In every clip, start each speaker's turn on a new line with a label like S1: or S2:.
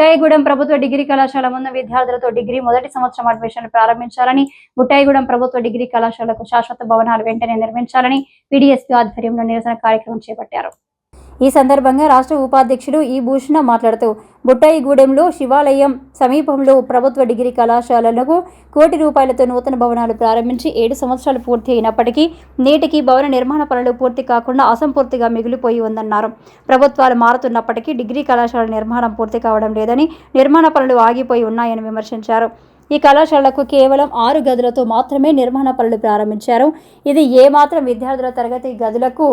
S1: బుట్టాయిగూడెం ప్రభుత్వ డిగ్రీ కళాశాల ముందు విద్యార్థులతో డిగ్రీ మొదటి సంవత్సరం అడ్మిషన్ ప్రారంభించాలని బుట్టాయిగూడెం ప్రభుత్వ డిగ్రీ కళాశాలకు శాశ్వత భవనాలు వెంటనే నిర్మించాలని పీడీఎస్పీ ఆధ్వర్యంలో నిరసన కార్యక్రమం చేపట్టారు. ఈ సందర్భంగా రాష్ట్ర ఉపాధ్యక్షుడు ఈ భూషణ మాట్లాడుతూ బుట్టాయిగూడెంలో శివాలయం సమీపంలో ప్రభుత్వ డిగ్రీ కళాశాలలకు కోటి రూపాయలతో నూతన భవనాలు ప్రారంభించి ఏడు సంవత్సరాలు పూర్తి అయినప్పటికీ నేటికి భవన నిర్మాణ పనులు పూర్తి కాకుండా అసంపూర్తిగా మిగిలిపోయి ఉందన్నారు. ప్రభుత్వాలు మారుతున్నప్పటికీ డిగ్రీ కళాశాల నిర్మాణం పూర్తి కావడం లేదని నిర్మాణ పనులు ఆగిపోయి ఉన్నాయని విమర్శించారు. ఈ కళాశాలకు కేవలం ఆరు గదులతో మాత్రమే నిర్మాణ పనులు ప్రారంభించారు. ఇది ఏమాత్రం విద్యార్థుల తరగతి గదులకు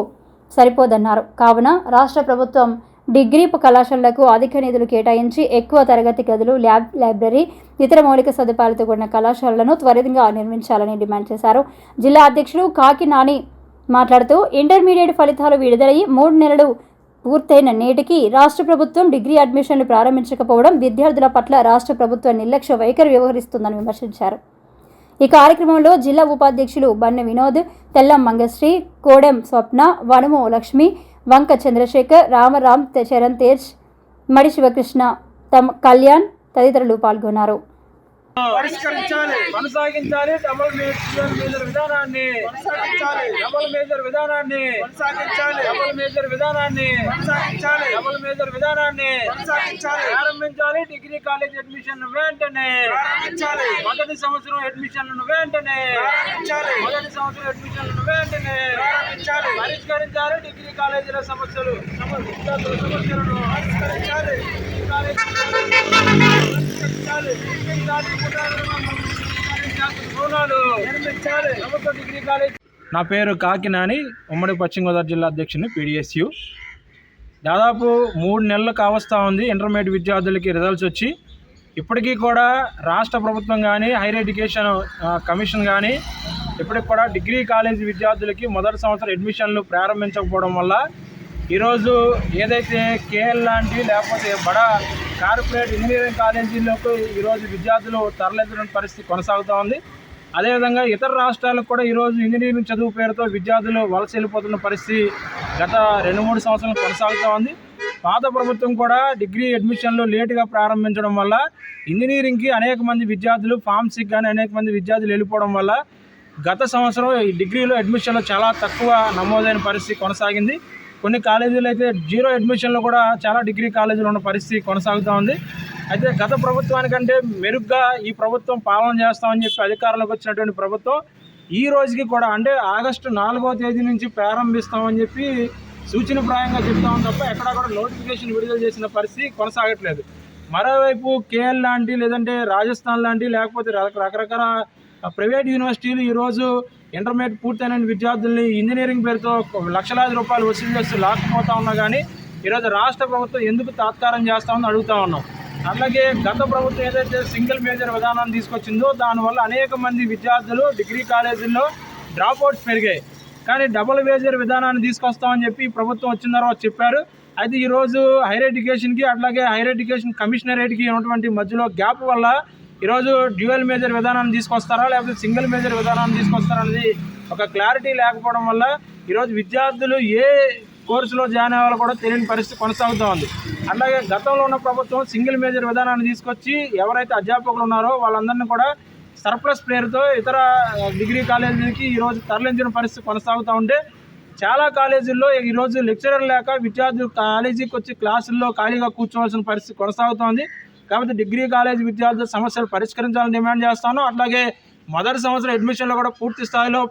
S1: సరిపోదన్నారు. కావున రాష్ట్ర ప్రభుత్వం డిగ్రీ కళాశాలలకు అధిక నిధులు కేటాయించి ఎక్కువ తరగతి గదులు ల్యాబ్ లైబ్రరీ ఇతర మౌలిక సదుపాయాలతో కూడిన కళాశాలలను త్వరితంగా నిర్మించాలని డిమాండ్ చేశారు. జిల్లా అధ్యక్షుడు కాకి నాని మాట్లాడుతూ ఇంటర్మీడియట్ ఫలితాలు విడుదలయ్యి మూడు నెలలు పూర్తయిన నేటికి రాష్ట్ర ప్రభుత్వం డిగ్రీ అడ్మిషన్లు ప్రారంభించకపోవడం విద్యార్థుల పట్ల రాష్ట్ర ప్రభుత్వ నిర్లక్ష్య వైఖరి వ్యవహరిస్తుందని విమర్శించారు. ఈ కార్యక్రమంలో జిల్లా ఉపాధ్యక్షులు బన్నె వినోద్ తెల్లం మంగశ్రీ కోడెం స్వప్న వనము లక్ష్మి వంక చంద్రశేఖర్ రామరామ్ చరణ్ తేజ్ మడి శివకృష్ణ తమ కళ్యాణ్ తదితరులు పాల్గొన్నారు.
S2: పరిష్కరించాలి
S3: కొనసాగించాలి డబుల్ మేజర్ మేజర్ విధానాన్ని.
S2: కొనసాగించాలి
S3: డబుల్ మేజర్ విధానాన్ని.
S2: కొనసాగించాలి
S3: డబుల్ మేజర్ విధానాన్ని.
S2: కొనసాగించాలి
S3: డబుల్ మేజర్ విధానాన్ని.
S2: కొనసాగించాలి.
S3: ప్రారంభించాలి డిగ్రీ కాలేజ్ అడ్మిషన్ వెంటనే.
S2: ప్రారంభించాలి.
S3: మొదటి సంవత్సరం అడ్మిషన్లను వెంటనే
S2: ప్రారంభించాలి.
S3: మొదటి సంవత్సరం అడ్మిషన్లను వెంటనే
S2: ప్రారంభించాలి.
S3: పరిష్కరించాలి డిగ్రీ కాలేజీల సమస్యలు. సమస్యలను
S2: పరిష్కరించాలి.
S3: డిగ్రీ కాలేజ్ నా పేరు కాకినాని ఉమ్మడి పశ్చిమ గోదావరి జిల్లా అధ్యక్షుని పీడిఎస్యు. దాదాపు మూడు నెలలు కావస్తా ఉంది. ఇంటర్మీడియట్ విద్యార్థులకి రిజల్ట్స్ వచ్చి ఇప్పటికీ కూడా రాష్ట్ర ప్రభుత్వం కానీ హైయర్ ఎడ్యుకేషన్ కమిషన్ కానీ ఇప్పటికి కూడా డిగ్రీ కాలేజీ విద్యార్థులకి మొదటి సంవత్సరం అడ్మిషన్లు ప్రారంభించకపోవడం వల్ల ఈరోజు ఏదైతే కేఎల్ లాంటి లేకపోతే బడా కార్పొరేట్ ఇంజనీరింగ్ కాలేజీలకు ఈరోజు విద్యార్థులు తరలించడం పరిస్థితి కొనసాగుతూ ఉంది. అదేవిధంగా ఇతర రాష్ట్రాలకు కూడా ఈరోజు ఇంజనీరింగ్ చదువు పేరుతో విద్యార్థులు వలస వెళ్ళిపోతున్న పరిస్థితి గత రెండు మూడు సంవత్సరాలు కొనసాగుతూ ఉంది. పాత ప్రభుత్వం కూడా డిగ్రీ అడ్మిషన్లు లేటుగా ప్రారంభించడం వల్ల ఇంజనీరింగ్కి అనేక మంది విద్యార్థులు ఫార్మసీకి కానీ అనేక మంది విద్యార్థులు వెళ్ళిపోవడం వల్ల గత సంవత్సరం ఈ డిగ్రీలో అడ్మిషన్లు చాలా తక్కువ నమోదైన పరిస్థితి కొనసాగింది. కొన్ని కాలేజీలు అయితే జీరో అడ్మిషన్లు కూడా చాలా డిగ్రీ కాలేజీలు ఉన్న పరిస్థితి కొనసాగుతూ ఉంది. అయితే గత ప్రభుత్వానికంటే మెరుగ్గా ఈ ప్రభుత్వం పాలన చేస్తామని చెప్పి అధికారంలోకి వచ్చినటువంటి ప్రభుత్వం ఈ రోజుకి కూడా అంటే ఆగస్టు నాలుగో తేదీ నుంచి ప్రారంభిస్తామని చెప్పి సూచనప్రాయంగా చెప్తామని తప్ప ఎక్కడా కూడా నోటిఫికేషన్ విడుదల చేసిన పరిస్థితి కొనసాగట్లేదు. మరోవైపు కేఎల్ లాంటి లేదంటే రాజస్థాన్ లాంటి లేకపోతే రకరకాల ప్రైవేట్ యూనివర్సిటీలు ఈరోజు ఇంటర్మీడియట్ పూర్తయిన విద్యార్థుల్ని ఇంజనీరింగ్ పేరుతో లక్షలాది రూపాయలు వసూలు చేస్తూ లాక్కుపోతా ఉన్నా కానీ ఈరోజు రాష్ట్ర ప్రభుత్వం ఎందుకు తాత్కారం చేస్తామని అడుగుతా ఉన్నాం. అలాగే గత ప్రభుత్వం ఏదైతే సింగిల్ మేజర్ విధానాన్ని తీసుకొచ్చిందో దానివల్ల అనేక మంది విద్యార్థులు డిగ్రీ కాలేజీల్లో డ్రాప్ అవుట్స్ పెరిగాయి. కానీ డబుల్ మేజర్ విధానాన్ని తీసుకొస్తామని చెప్పి ప్రభుత్వం వచ్చిన తర్వాత చెప్పారు. అయితే ఈరోజు హైర్ ఎడ్యుకేషన్కి అట్లాగే హైర్ ఎడ్యుకేషన్ కమిషనరేట్కి ఉన్నటువంటి మధ్యలో గ్యాప్ వల్ల ఈరోజు డ్యూయల్ మేజర్ విధానాన్ని తీసుకొస్తారా లేకపోతే సింగిల్ మేజర్ విధానాన్ని తీసుకొస్తారా అనేది ఒక క్లారిటీ లేకపోవడం వల్ల ఈరోజు విద్యార్థులు ఏ కోర్సులో జాయిన్ అవ్వాలో కూడా తెలియని పరిస్థితి కొనసాగుతూ ఉంది. అలాగే గతంలో ఉన్న ప్రభుత్వం సింగిల్ మేజర్ విధానాన్ని తీసుకొచ్చి ఎవరైతే అధ్యాపకులు ఉన్నారో వాళ్ళందరినీ కూడా సర్ప్లస్ పేరుతో ఇతర డిగ్రీ కాలేజీలకి ఈరోజు తరలించిన పరిస్థితి కొనసాగుతూ ఉంటే చాలా కాలేజీల్లో ఈరోజు లెక్చరర్ లేక విద్యార్థులు కాలేజీకి వచ్చి క్లాసుల్లో ఖాళీగా కూర్చోవాల్సిన పరిస్థితి కొనసాగుతోంది. కాబట్టి డిగ్రీ కాలేజీ విద్యార్థుల సమస్యలు పరిష్కరించాలని డిమాండ్ చేస్తాను. అట్లాగే మొదటి సంవత్సరం అడ్మిషన్లో కూడా పూర్తి స్థాయిలో